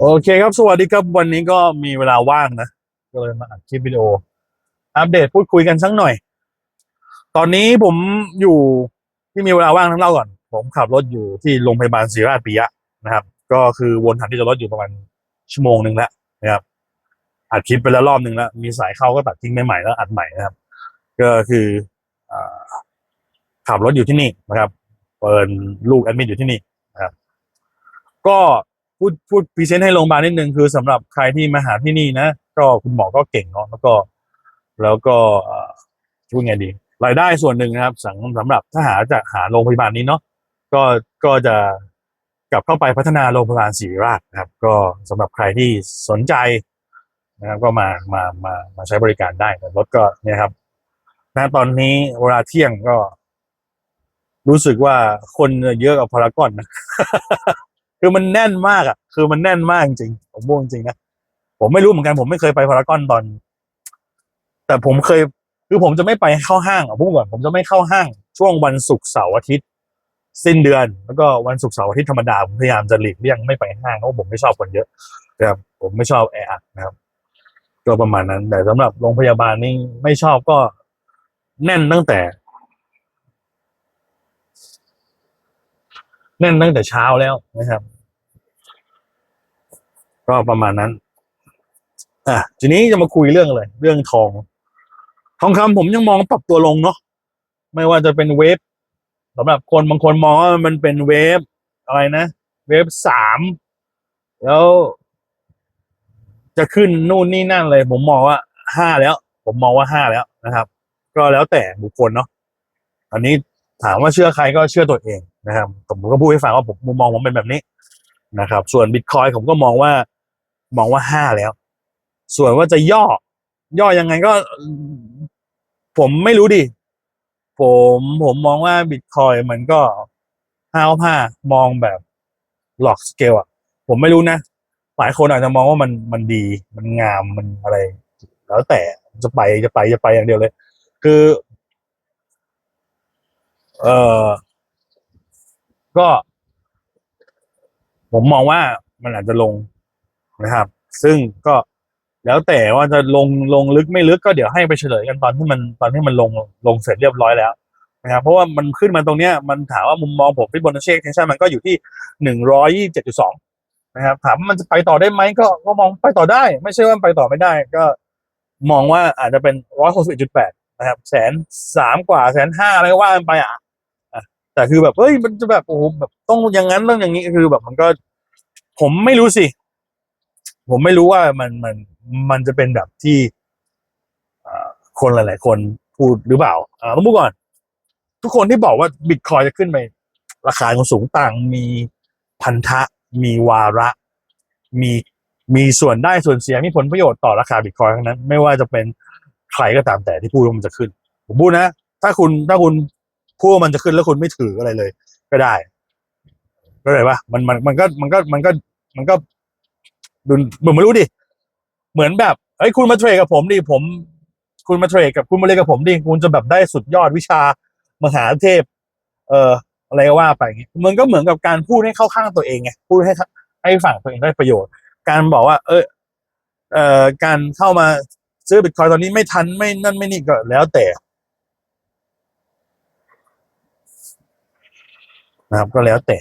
โอเคครับ สวัสดีครับวันนี้ก็มีเวลาว่างนะ ก็เลยมาอัดคลิปวิดีโอ อัปเดตพูดคุยกันสักหน่อย ตอนนี้ผมอยู่ที่มีเวลาว่างทั้งเล่าก่อน ผมขับรถอยู่ที่โรงพยาบาลศรีราชปิยะนะครับ ก็คือวนหาที่จอดรถอยู่ประมาณชั่วโมงหนึ่งแล้วนะครับอัดคลิปไปแล้วรอบหนึ่งแล้ว มีสายเข้าก็ตัดทิ้งใหม่แล้วอัดใหม่นะครับ ก็คืออขับรถอยู่ที่นี่นะครับเปิดลูกแอดมิดอยู่ที่นี่นะครับ ก็ พูดพูดพรีเซนต์ให้โรงพยาบาลนิดนึงคือสำหรับใครที่มาหาที่นี่นะก็คุณหมอก็เก่งเนาะแล้วก็ แล้วก็พูดไงดีรายได้ส่วนหนึ่งนะครับสำสำหรับถ้าหาจากหาโรงพยาบาลนี้เนาะก็ก็จะกลับเข้าไปพัฒนาโรงพยาบาลศรีราชนะครับ ก็สำหรับใครที่สนใจนะครับก็มามามามาใช้บริการได้แต่รถก็เนี่ยครับณตอนนี้เวลาเที่ยงก็ รู้สึกว่าคนเยอะกว่าพารากอนนะ คือมันแน่นมากอะ คือมันแน่นมากจริงผมบอกจริงนะผมไม่รู้เหมือนกันผมไม่เคยไปพารากอนตอน แต่ผมเคยคือผมจะไม่ไปเข้าห้างอะพูดก่อนผมจะไม่เข้าห้าง ช่วงวันศุกร์เสาร์อาทิตย์ สิ้นเดือน แล้วก็วันศุกร์เสาร์อาทิตย์ธรรมดาผมพยายามจะหลีกเลี่ยงไม่ไปห้างเพราะผมไม่ชอบคนเยอะนะครับผมไม่ชอบแออัดนะครับก็ประมาณนั้น แต่สำหรับโรงพยาบาลนี่ไม่ชอบก็แน่นตั้งแต่ แน่นตั้งแต่เช้าแล้วนะครับ ก็ประมาณนั้น อะทีนี้จะมาคุยเรื่องอะไรเรื่องทอง ทองคำผมยังมองปรับตัวลงเนาะไม่ว่าจะเป็นเวฟสำหรับคนบางคนมองว่ามันเป็นเวฟอะไรนะ เวฟสามแล้ว จะขึ้นนู่นนี่นั่นเลย ผมมองว่าห้าแล้ว ผมมองว่าห้าแล้วนะครับ ก็แล้วแต่บุคคลเนาะอันนี้ถามว่าเชื่อใครก็เชื่อตัวเอง นะครับผมก็พูดให้ฟังว่าผมมุมมองผมเป็นแบบนี้นะครับ ส่วนบิตคอยผมก็มองว่ามองว่าห้าแล้ว ส่วนว่าจะย่อ ย่อยังไงก็ ผมไม่รู้ดิผมผมมองว่าบิตคอยมันก็ห้าวผ้ามองแบบหลอกสเกลอะผมไม่รู้นะ หลายคนอาจจะมองว่ามันมันดีมันงามมันอะไร แล้วแต่จะไปจะไปจะไปอย่างเดียวเลย คือ เอ่อ ก็ ผมมองว่ามันอาจจะลงนะครับ ซึ่งก็แล้วแต่ว่าจะลงลงลึกไม่ลึกก็เดี๋ยวให้ไปเฉลยกันตอนที่มันตอนที่มันลงลงเสร็จเรียบร้อยแล้วนะครับเพราะว่ามันขึ้นมาตรงเนี้ยมันถามว่ามุมมองผมฟิบอนัชชีเทนชันมันก็อยู่ที่หนึ่งร้อยยี่สิบเจ็ดจุดสองนะครับถามว่ามันจะไปต่อได้ไหมก็ก็มองไปต่อได้ ไม่ใช่ว่าไปต่อไม่ได้ ก็มองว่าอาจจะเป็นร้อยหกสิบจุดแปดนะครับแสนสามกว่าแสนห้าอะไรก็ว่ากันไปอะ แต่คือแบบเฮ้ยมันจะแบบโอ้โหแบบต้องอย่างนั้นต้องอย่างนี้คือแบบมันก็ ผมไม่รู้สิ ผมไม่รู้ว่ามันมันมันจะเป็นแบบที่คนหลาย ๆ คนพูดหรือเปล่าอ่าต้องพูดก่อน ทุกคนที่บอกว่าบิตคอยจะขึ้นไปราคาของสูงต่างมีพันธะ มีวาระ มีมีส่วนได้ส่วนเสียมีผลประโยชน์ต่อราคาบิตคอยทั้งนั้น ไม่ว่าจะเป็นใครก็ตามแต่ที่พูดว่ามันจะขึ้น ผมพูดนะ ถ้าคุณถ้าคุณ พูดว่มันจะขึ้นแล้วคุณไม่ถืออะไรเลย ก็ได้ก็เลยว่ามันมันมันก็มันก็มันก็มันก็ดูเหมือนไม่รู้ดิเหมือนแบบเฮ้ยคุณมาเทรดกับผมดิผม คุณมาเทรดกับคุณมาเล่นกับผมดิคุณจะแบบได้สุดยอดวิชามหาเทพ เอ่ออะไรก็ว่าไปงี้มันก็เหมือนกับการพูดให้เข้าข้างตัวเองไงพูดให้ให้ฝั่งตัวเองได้ประโยชน์ การบอกว่า เออเอ่อการเข้ามาซื้อบิตคอยตอนนี้ไม่ทันไม่นั่นไม่นี่ก็แล้วแต่ นะครับ ก็แล้วแต่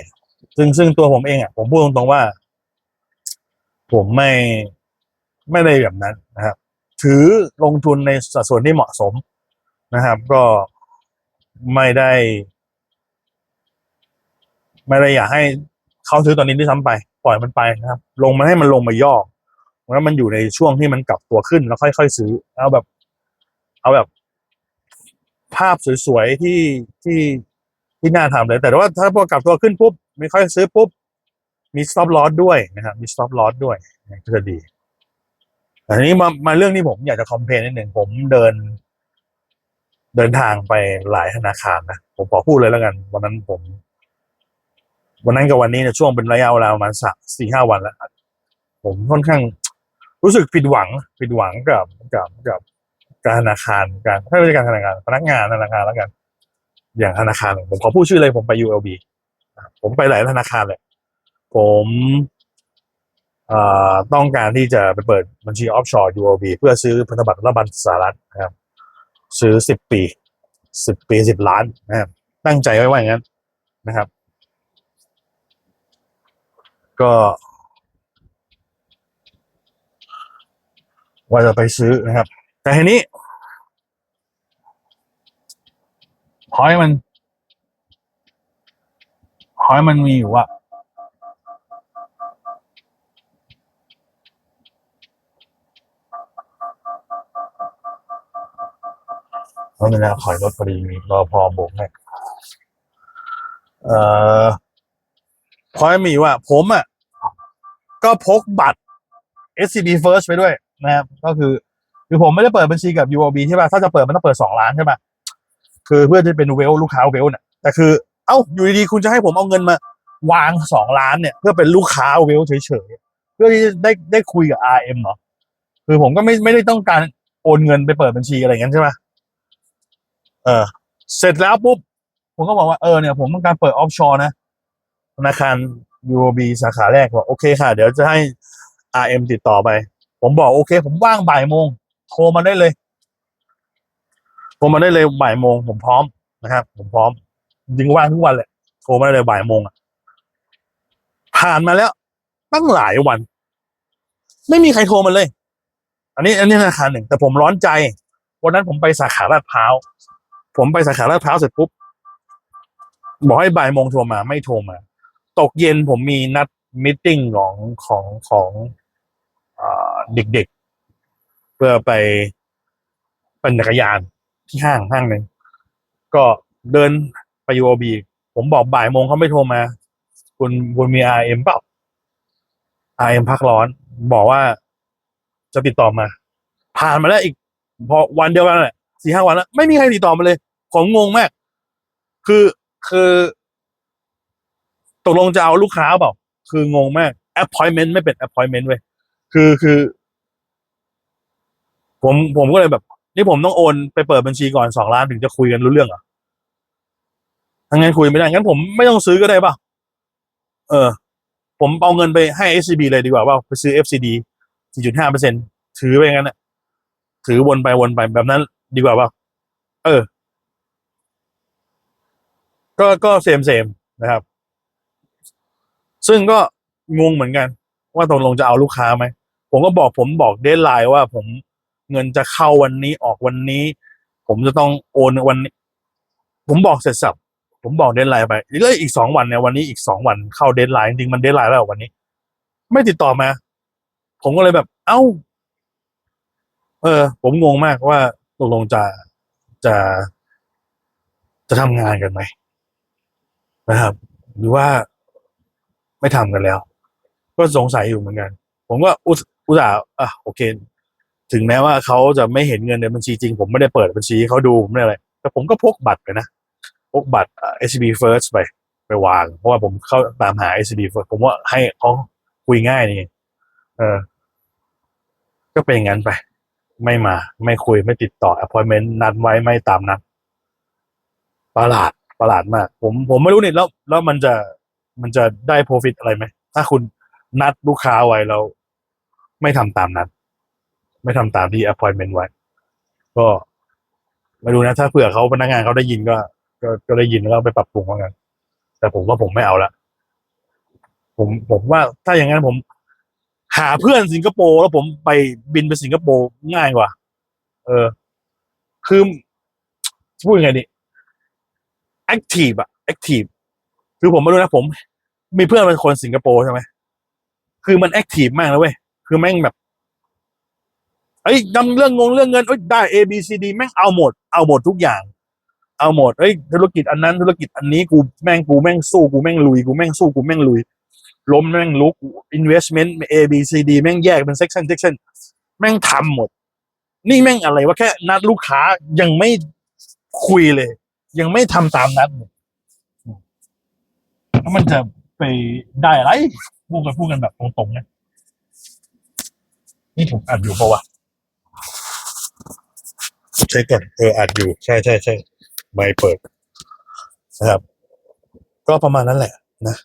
ซึ่งซึ่งตัวผมเองอะผมพูดตรงๆว่า ผมไม่ไม่ได้แบบนั้นนะครับ ถือลงทุนในสัดส่วนที่เหมาะสมนะครับ ก็ไม่ได้ ไม่ได้อยากให้เขาซื้อตอนนี้ด้วยซ้ำไป ปล่อยมันไปนะครับ ลงมันให้มันลงมาย่อแล้วมันอยู่ในช่วงที่มันกลับตัวขึ้นแล้วค่อยๆซื้อเอาแบบ เอาแบบ ภาพสวยๆที่ที่ ที่น่าทำเลย แต่ว่าถ้าพอกลับตัวขึ้นปุ๊บไม่ค่อยซื้อปุ๊บ มี stop loss ด้วยนะครับ มี stop loss ด้วยก็จะดีแต่ทีนี้มามาเรื่องที่ผมอยากจะคอมเพลนนิดหนึ่งผมเดิน เดินทางไปหลายธนาคารนะผมขอพูดเลยแล้วกัน วันนั้นผม วันนั้นกับวันนี้เนี่ยช่วงเป็นระยะเวลาประมาณสักสี่ห้าวันแล้วผมค่อนข้างรู้สึกผิดหวังผิดหวังกับกับกับการธนาคารการถ้าไม่ใช่การธนาคารพนักงานธนาคารแล้วกัน อย่างธนาคารผมขอพูดชื่อเลยผมไป ULB ผมไปหลายธนาคารเลยผมต้องการที่จะไปเปิดบัญชีออฟชอร์ UOB เพื่อซื้อพันธบัตรรัฐบาลสหรัฐนะครับ ซื้อสิบปีสิบปีสิบล้านนะครับ ตั้งใจไว้ว่าอย่างนั้นนะครับ ก็ ว่าจะไปซื้อนะครับ แต่ทีนี้ พอยมันพอยมันมีอยู่ว่าเพราะเวลาถอยรถพอดีมีรอพอโบกให้เอ่อพอยมีว่า ผมอะ ก็พกบัตร SCB First ไปด้วยนะครับ ก็คือ คือผมไม่ได้เปิดบัญชีกับ UOB ใช่ป่ะ ถ้าจะเปิดมันต้องเปิดสองล้านใช่ป่ะ คือเพื่อที่เป็นเวลลูกค้าเวลเนี่ยแต่คือเอ้าอยู่ดีๆคุณจะให้ผมเอาเงินมาวางสองล้านเนี่ย เพื่อเป็นลูกค้าเวลเฉยๆเพื่อที่จะได้ได้คุยกับ RM เหรอคือผมก็ไม่ไม่ได้ต้องการโอนเงินไปเปิดบัญชีอะไรอย่างนั้นใช่ป่ะเออ เสร็จแล้วปุ๊บผมก็บอกว่าเออเนี่ยผมต้องการเปิดออฟชอร์นะธนาคาร UOB สาขาแรกบอกโอเคค่ะ เดี๋ยวจะให้ RM ติดต่อไป ผมบอกโอเค ผมว่างบ่ายโมง โทรมาได้เลย โทรมาได้เลยบ่ายโมงผมพร้อมนะครับ ผมพร้อมจริงว่างทุกวันแหละโทรมาได้เลยบ่ายโมงอะผ่านมาแล้ว ตั้งหลายวัน ไม่มีใครโทรมาเลย อันนี้ อันนี้ธนาคารหนึ่งแต่ผมร้อนใจวันนั้นผมไปสาขาลาดพร้าวผมไปสาขาลาดพร้าวเสร็จปุ๊บบอกให้บ่ายโมงโทรมาไม่โทรมา ตกเย็นผมมีนัดมิทติ้งของของของอเด็กๆเพื่อไปปั่นจักรยาน ที่ห้างห้างหนึ่งก็เดินไป UOB ผมบอกบ่ายโมงเขาไม่โทรมา คุณคุณมี RM เอ็มเปล่า RM พักร้อน บอกว่าจะติดต่อมา ผ่านมาแล้วอีก พอวันเดียวกันแหละสี่ห้าวันแล้ว ไม่มีใครติดต่อมาเลย ผมงงมาก คือคือตกลงจะเอาลูกค้าเปล่า คืองงมาก appointment ไม่เป็น appointment เว้ย คือคือ ผมผมก็เลยแบบ นี่ผมต้องโอนไปเปิดบัญชีก่อนสองล้านถึงจะคุยกันรู้เรื่องอะทั้งนั้นคุยไม่ได้งั้นผมไม่ต้องซื้อก็ได้ป่ะ เออ ผมเอาเงินไปให้ SCB เลยดีกว่าว่าไปซื้อ FCD 4.5เปอร์เซ็นถือไปงั้นน่ะถือวนไปวนไปแบบนั้นดีกว่าป่ะ เออ ก็ก็เซมเซมนะครับ ซึ่งก็งงเหมือนกัน ว่าตกลงจะเอาลูกค้าไหม ผมก็บอกผมบอกเดทไลน์ว่าผม เงินจะเข้าวันนี้ออกวันนี้ ผมจะต้องโอนวันนี้ ผมบอกเสร็จสับผมบอกเดทไลน์ไปแล้วอีกสองวันเนี่ยวันนี้อีกสองวันเข้าเดทไลน์จริงมันเดทไลน์แล้ววันนี้ ไม่ติดต่อมา ผมก็เลยแบบ เอ้า เออ ผมงงมากว่าตกลงจะจะจะทำงานกันไหมนะครับ หรือว่าไม่ทำกันแล้ว ก็สงสัยอยู่เหมือนกัน ผมก็อุตอุตส่าห์อะโอเค ถึงแม้ว่าเขาจะไม่เห็นเงินในบัญชีจริง ผมไม่ได้เปิดบัญชีเขาดูผมไม่ได้อะไร แต่ผมก็พกบัตรไปนะ พกบัตรเอชบีเฟิร์สไป ไปวาง เพราะว่าผมเข้าตามหา SCB First ผมว่าให้เขาคุยง่ายนี่เออ ก็เป็นอย่างนั้นไป ไม่มา ไม่คุยไม่ติดต่อ appointment นัดไว้ไม่ตามนัดประหลาดประหลาดมาก ผมผมไม่รู้นี่แล้วแล้วมันจะมันจะได้ profit อะไรไหม ถ้าคุณนัดลูกค้าไว้แล้ว ไม่ทำตามนัด ไม่ทำตามที่ appointment ไว้ ก็ไม่รู้นะ ถ้าเผื่อเขาพนักงานเขาได้ยินก็ ก็ก็ได้ยินแล้วไปปรับปรุงว่ากันแต่ผมว่าผมไม่เอาละผมผมว่าถ้าอย่างนั้นผมหาเพื่อนสิงคโปร์แล้วผมไปบินไปสิงคโปร์ง่ายกว่า เออ คือพูดยังไงดี active อะ active คือผมไม่รู้นะผม มีเพื่อนเป็นคนสิงคโปร์ใช่ไหมคือมัน active มากนะเว้ยคือแม่งแบบ เอ้ยนำเรื่องงงเรื่องเงินเอ้ยได้ A B C D แม่งเอาหมด เอาหมดทุกอย่าง เอาหมดเอ้ยธุรกิจอันนั้นธุรกิจอันนี้กูแม่งกูแม่งสู้กูแม่งลุยกูแม่งสู้กูแม่งลุยล้มแม่งลุก investment A B C D แม่งแยกเป็น section section แม่งทำหมด นี่แม่งอะไรวะแค่นัดลูกค้ายังไม่คุยเลย ยังไม่ทำตามนัดแล้วมันจะไปได้อะไรพูดกันพูดกันแบบตรงๆนะนี่ผมอัดอยู่ปะวะ เช็คก่อนเอออัดอยู่ใช่ใช่ใช่ไม่เปิดนะครับ ก็ประมาณนั้นแหละนะ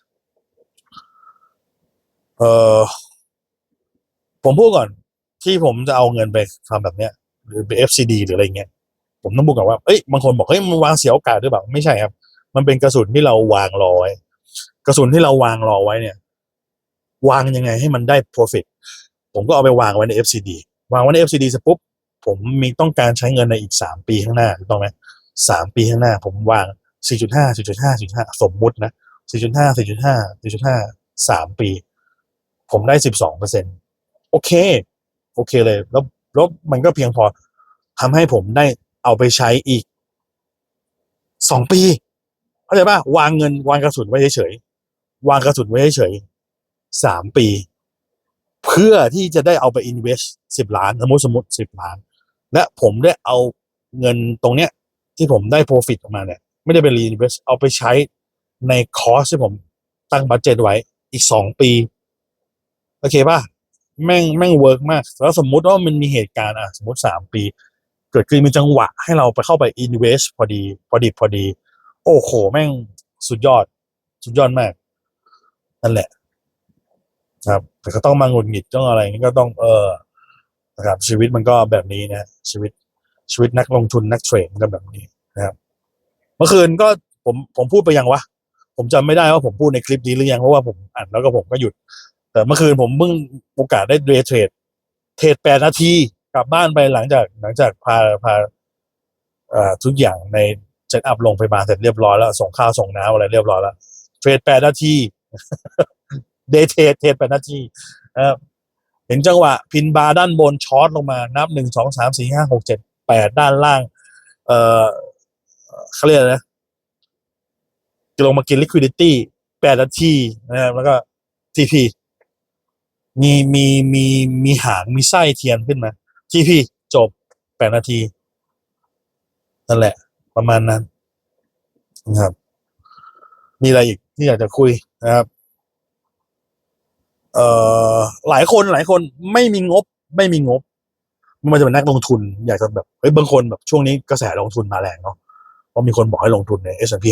เออผมพูดก่อน ที่ผมจะเอาเงินไปทำแบบเนี้ย หรือไป FCD หรืออะไรเงี้ยผมต้องพูดก่อนว่าเอ้ยบางคนบอกเฮ้ยมันวางเสียโอกาสหรือเปล่าไม่ใช่ครับ มันเป็นกระสุนที่เราวางรอไว้ กระสุนที่เราวางรอไว้เนี่ย วางยังไงให้มันได้ profit ผมก็เอาไปวางไว้ใน FCD วางไว้ใน FCD เสร็จปุ๊บ ผมมีต้องการใช้เงินในอีกสามปีข้างหน้าถูกต้องไหมสามปีข้างหน้า ผมวาง4.5 4.5 4.5สมมุตินะ4.5 4.5 4.5สามปี ผมได้12เปอร์เซ็นโอเค โอเคเลย แล้วแล้วมันก็เพียงพอทำให้ผมได้เอาไปใช้อีกสองปีเข้าใจป่ะวางเงินวางกระสุนไว้เฉยๆวางกระสุนไว้เฉยๆสามปี เพื่อที่จะได้เอาไป invest สิบล้าน สมมติสมมติสิบล้าน และผมได้เอาเงินตรงเนี้ยที่ผมได้ profit ออกมาเนี่ย ไม่ได้ไป reinvest เอาไปใช้ในคอร์สที่ผมตั้งบัตเจตไว้อีกสองปี โอเคป่ะ แม่งแม่งเวิร์กมาก แล้วสมมุติว่ามันมีเหตุการณ์อะ สมมติสามปี เกิดขึ้นมีจังหวะให้เราไปเข้าไป invest พอดี พอดีพอดี โอ้โห แม่งสุดยอด สุดยอดมาก นั่นแหละ ครับ แต่ก็ต้องมาหงุดหงิดต้องอะไรนี้ก็ต้องเออ นะครับ ชีวิตมันก็แบบนี้นะชีวิตชีวิตนักลงทุนนักเทรดมันก็แบบนี้นะครับ เมื่อคืนก็ผมผมพูดไปยังวะผมจำไม่ได้ว่าผมพูดในคลิปนี้หรือยังเพราะว่าผมอ่านแล้วก็ผมก็หยุด แต่เมื่อคืนผมเพิ่งโอกาสได้เดย์เทรดเทรดแปดนาทีกลับบ้านไปหลังจากหลังจากพาพาทุกอย่างในเซตอัพลงไปมาเสร็จเรียบร้อยแล้ว ส่งข้าวส่งน้ำอะไรเรียบร้อยแล้วเทรดแปดนาทีเดย์เทรดเทรดแปดนาทีนะครับ เห็นจังหวะพินบาร์ด้านบนช็อตลงมานับหนึ่งสองสามสี่ห้าหกเจ็ดแปดด้านล่าง เอ่อเขาเรียกอะไรนะลงมากิน liquidity แปดนาทีนะครับแล้วก็ TP มีมีมีมีหางมีไส้เทียนขึ้นมา TP จบแปดนาที นั่นแหละ ประมาณนั้นนะครับ มีอะไรอีกที่อยากจะคุยนะครับ เอ่อหลายคนหลายคนไม่มีงบ ไม่มีงบไมันจะเป็นนักลงทุน อยากจะแบบเฮ้ยบางคนแบบช่วงนี้กระแสลงทุนมาแรงเนาะเพราะมีคนบอกให้ลงทุนใน S&P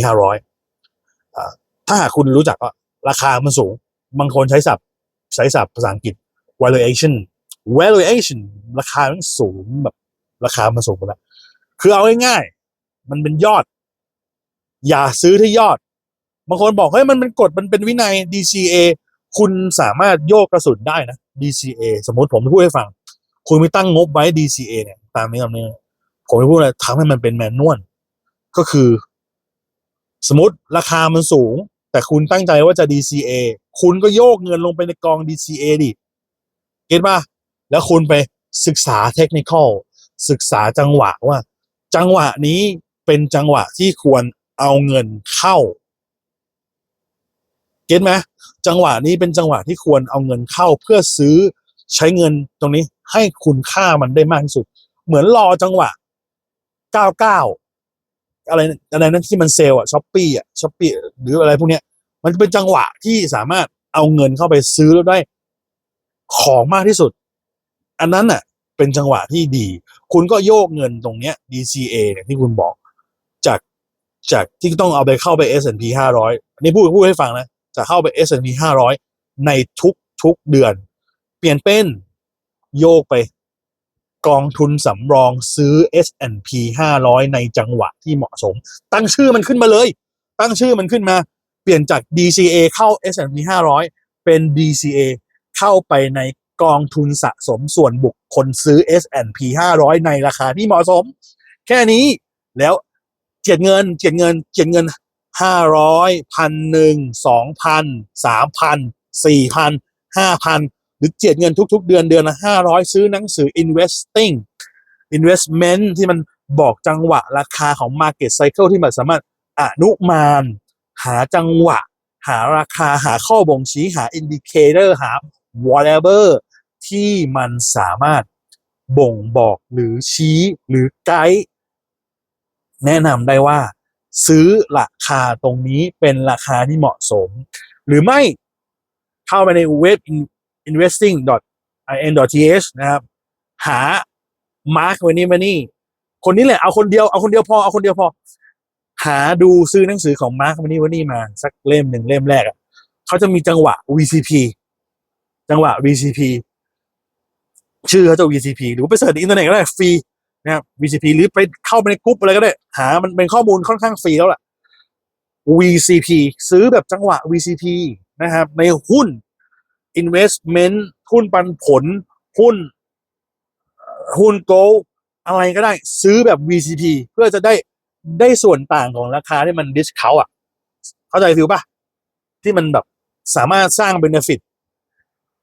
500อ่าถ้าหากคุณรู้จักว่าราคามันสูง บางคนใช้ศัพท์ใช้ศัพท์ภาษาอังกฤษ valuation valuation ราคามันสูงแบบราคามันสูงไปแล้วคือเอาง่ายๆมันเป็นยอด อย่าซื้อที่ยอด บางคนบอกเฮ้ยมันเป็นกฎมันเป็นวินัย DCA คุณสามารถโยกกระสุนได้นะ DCA สมมติผมพูดให้ฟัง คุณไม่ตั้งงบไว้ DCA เนี่ย ตามนี้คำนี้ผมจะพูดอะไรทำให้มันเป็นแมนนวลก็คือ สมมติราคามันสูง แต่คุณตั้งใจว่าจะ DCA คุณก็โยกเงินลงไปในกอง DCA ดิเก็ตป่ะแล้วคุณไปศึกษาเทคนิคศึกษาจังหวะว่า จังหวะนี้เป็นจังหวะที่ควรเอาเงินเข้า เก็ตไหมจังหวะนี้เป็นจังหวะที่ควรเอาเงินเข้าเพื่อซื้อใช้เงินตรงนี้ให้คุณค่ามันได้มากที่สุด เหมือนรอจังหวะ 99 อะไรอะไรนั้นที่มันเซลล์อะช้อปปี้อะช้อปปี้หรืออะไรพวกเนี้ย มันเป็นจังหวะที่สามารถเอาเงินเข้าไปซื้อแล้วได้ของมากที่สุด อันนั้นน่ะเป็นจังหวะที่ดี คุณก็โยกเงินตรงเนี้ย DCA เนี่ยที่คุณบอกจากจากที่ต้องเอาไปเข้าไป S&P 500นนี้พูดพูดให้ฟังนะ จะเข้าไป S&P 500 ในทุกทุกเดือน เปลี่ยนเป็นโยกไปกองทุนสำรองซื้อ S&P 500 ในจังหวะที่เหมาะสม ตั้งชื่อมันขึ้นมาเลย ตั้งชื่อมันขึ้นมา เปลี่ยนจาก DCA เข้า S&P 500 เป็น DCA เข้าไปในกองทุนสะสมส่วนบุคคลซื้อ S&P 500 ในราคาที่เหมาะสม แค่นี้แล้วเจียดเงินเจียดเงินเจียดเงิน ห้าร้อยพันหนึ่งสองพันสามพันสี่พันห้าพันหรือเจียดเงินทุกๆ เดือนเดือนละห้าร้อยซื้อหนังสือ investing investment ที่มันบอกจังหวะราคาของ market cycle ที่มันสามารถอนุมาน หาจังหวะ หาราคาหาข้อบ่งชี้หา indicator หา whatever ที่มันสามารถบ่งบอกหรือชี้หรือไกด์แนะนำได้ว่า ซื้อราคาตรงนี้เป็นราคาที่เหมาะสม หรือไม่เข้าไปในเว็บ investing.in.th นะครับ หา Mark w a n i m a n y คนนี้แหละเอาคนเดียวเอาคนเดียวพอเอาคนเดียวพอ หาดูซื้อหนังสือของ Mark w a n i m a n y มา สักเล่มหนึ่งเล่มแรกอะเขาจะมีจังหวะ VCP จังหวะ VCP ชื่อเขาจะ VCP หรือไปเสิร์ชในอินเทอร์เน็ตก็ได้ฟรี นะครับ VCP หรือไปเข้าไปในกลุ่มอะไรก็ได้ หามันเป็นข้อมูลค่อนข้างฟรีแล้วล่ะ VCP ซื้อแบบจังหวะ VCP นะครับ ในหุ้น investment หุ้นปันผล หุ้น หุ้นโกลอะไรก็ได้ซื้อแบบ VCP เพื่อจะได้ได้ส่วนต่างของราคาที่มันดิสเขาอะ เข้าใจฟิลป่ะ ที่มันแบบสามารถสร้างเบนฟิต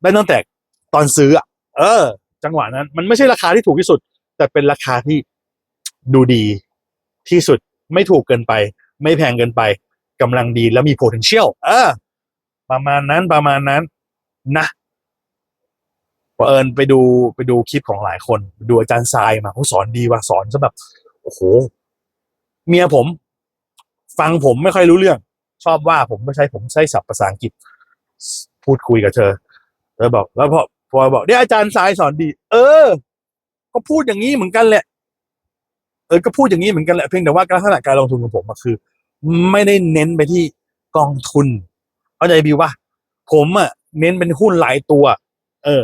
ได้ตั้งแต่ตอนซื้ออะ เออ จังหวะนั้น มันไม่ใช่ราคาที่ถูกที่สุด แต่เป็นราคาที่ดูดีที่สุดไม่ถูกเกินไป ไม่แพงเกินไปกำลังดีแล้วมี potential เออ ประมาณนั้นประมาณนั้น นะพอเอิญไปดูไปดูคลิปของหลายคน ดูอาจารย์ทรายมาเขาสอนดีว่ะสอนซะแบบโอ้โห เมียผม ฟังผมไม่ค่อยรู้เรื่อง ชอบว่าผมไม่ใช่ผมใช้ศัพท์ภาษาอังกฤษ พูดคุยกับเธอเธอบอก แล้วพอพอบอกเนี่ยอาจารย์ทรายสอนดี เออ ก็พูดอย่างนี้เหมือนกันแหละ เออ ก็พูดอย่างนี้เหมือนกันแหละ เพียงแต่ว่าลักษณะการลงทุนของผมอะคือ ไม่ได้เน้นไปที่กองทุน เข้าใจบิวป่ะผมอะเน้นเป็นหุ้นหลายตัว เออ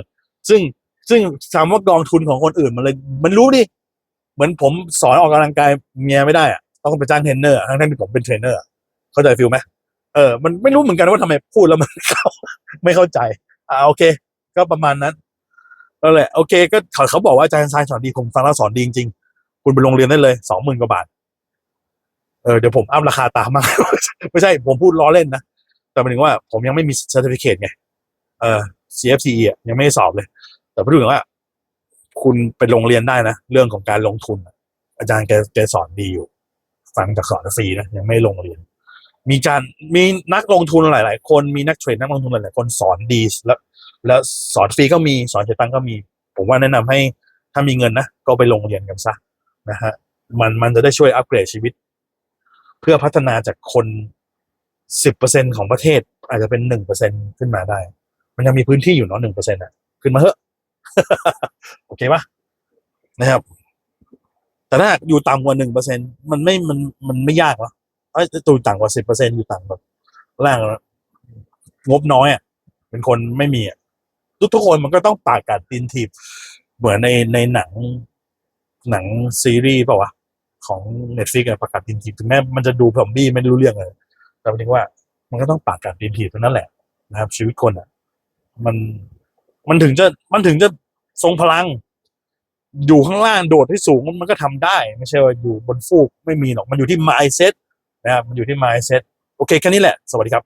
ซึ่งซึ่งถามว่ากองทุนของคนอื่นมันเลย มันรู้ดิ เหมือนผมสอนออกกำลังกายเมียไม่ได้อะต้องไปจ้างเทรนเนอร์ทั้งที่ผมเป็นเทรนเนอร์ เข้าใจฟิลไหมเออ มันไม่รู้เหมือนกันว่าทำไมพูดแล้วมันเข้าไม่เข้าใจ อ่าโอเค ก็ประมาณนั้น ก็เลยโอเคก็เขาบอกว่าอาจารย์ทรายสอนดีผมฟังแล้วสอนดีจริงๆคุณไปโรงเรียนได้เลยสองหมื่นกว่าบาทเออเดี๋ยวผมอัพราคาตามมา ไม่ใช่ผมพูดล้อเล่นนะแต่หมายถึงว่าผมยังไม่มี certificate ไงเออ CFCE อะยังไม่ได้สอบเลย แต่พูดถึงว่า คุณไปโรงเรียนได้นะเรื่องของการลงทุน อาจารย์แกแกสอนดีอยู่ ฟังจากสอนฟรีนะยังไม่ลงเรียน มีการมีนักลงทุนหลาย ๆ คนมีนักเทรดนักลงทุนหลาย ๆ คนสอนดีแล้ว แล้วสอนฟรีก็มีสอนเสียตังก็มี ผมว่าแนะนำให้ถ้ามีเงินนะก็ไปลงเรียนกันซะนะฮะมันมันจะได้ช่วยอัปเกรดชีวิต เพื่อพัฒนาจากคนสิบเปอร์เซ็นของประเทศ อาจจะเป็นหนึ่งเปอร์เซ็นขึ้นมาได้ มันยังมีพื้นที่อยู่เนาะหนึ่งเปอร์เซ็นต์อะขึ้นมาเถอะโอเคปะนะครับ แต่ถ้าอยู่ต่ำกว่าหนึ่งเปอร์เซ็นมันไม่มันมันไม่ยากหรอเอ้ยอยู่ต่ำกว่าสิบเปอร์เซ็นอยู่ต่ำแบบล่างงบน้อยอะเป็นคนไม่มีอะ ทุกทุกคนมันก็ต้องปากกัดตีนถีบ เหมือนในในหนังหนังซีรีส์เปล่าวะของเน็ตฟลิกประกาศตีนถีบถึงแม้มันจะดูซอมบี้ไม่รู้เรื่องเลยแต่หมายถึงว่า มันก็ต้องปากกัดตีนถีบเท่านั้นแหละนะครับ ชีวิตคนอะ มันมันถึงจะมันถึงจะทรงพลัง อยู่ข้างล่างโดดให้สูงมันก็ทำได้ ไม่ใช่ว่าอยู่บนฟูกไม่มีหรอกมันอยู่ที่ mindset นะครับมันอยู่ที่ mindset โอเคแค่นี้แหละ สวัสดีครับ